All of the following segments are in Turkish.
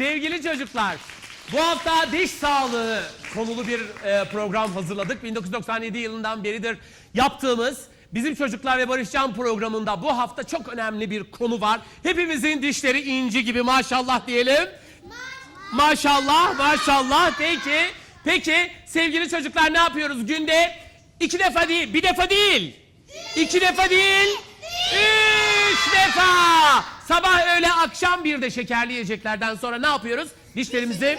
Sevgili çocuklar, bu hafta diş sağlığı konulu bir e, program hazırladık. 1997 yılından beridir yaptığımız Bizim Çocuklar ve Barışcan programında bu hafta çok önemli bir konu var. Hepimizin dişleri inci gibi maşallah diyelim. Maşallah, maşallah. Peki, peki sevgili çocuklar ne yapıyoruz günde? İki defa değil, bir defa değil. İki defa değil, üç defa. Sabah, öğle, akşam bir de şekerli yiyeceklerden sonra ne yapıyoruz? Dişlerimizi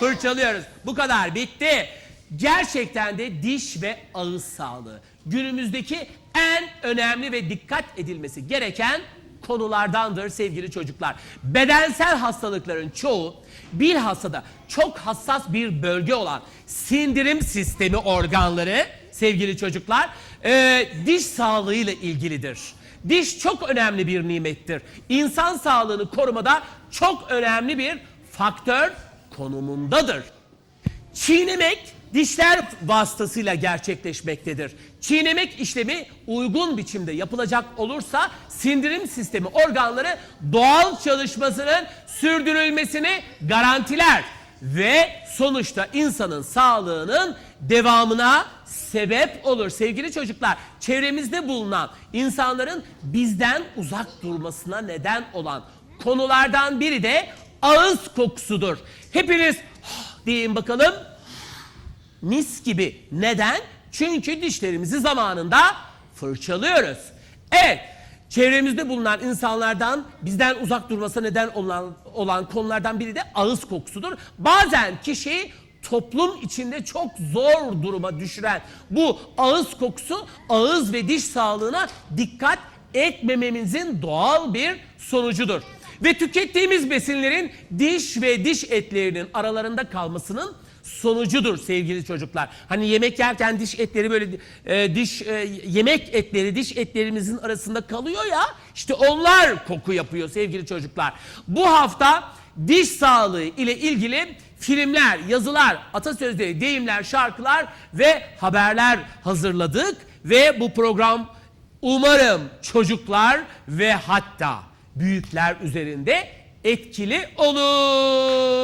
fırçalıyoruz. Bu kadar, bitti. Gerçekten de diş ve ağız sağlığı günümüzdeki en önemli ve dikkat edilmesi gereken konulardandır sevgili çocuklar. Bedensel hastalıkların çoğu bilhassa da çok hassas bir bölge olan sindirim sistemi organları sevgili çocuklar e, diş sağlığıyla ilgilidir. Diş çok önemli bir nimettir. İnsan sağlığını korumada çok önemli bir faktör konumundadır. Çiğnemek dişler vasıtasıyla gerçekleşmektedir. Çiğnemek işlemi uygun biçimde yapılacak olursa sindirim sistemi organları doğal çalışmasının sürdürülmesini garantiler ve sonuçta insanın sağlığının devamına sebep olur. Sevgili çocuklar, çevremizde bulunan insanların bizden uzak durmasına neden olan konulardan biri de ağız kokusudur. Hepiniz deyin bakalım mis gibi. Neden? Çünkü dişlerimizi zamanında fırçalıyoruz. Evet, çevremizde bulunan insanlardan bizden uzak durmasına neden olan, olan konulardan biri de ağız kokusudur. Bazen kişiyi toplum içinde çok zor duruma düşüren bu ağız kokusu ağız ve diş sağlığına dikkat etmememizin doğal bir sonucudur. Ve tükettiğimiz besinlerin diş ve diş etlerinin aralarında kalmasının sonucudur sevgili çocuklar. Hani yemek yerken diş etleri böyle e, diş e, yemek etleri diş etlerimizin arasında kalıyor ya işte onlar koku yapıyor sevgili çocuklar. Bu hafta diş sağlığı ile ilgili filmler, yazılar, atasözleri, deyimler, şarkılar ve haberler hazırladık ve bu program umarım çocuklar ve hatta büyükler üzerinde etkili olur.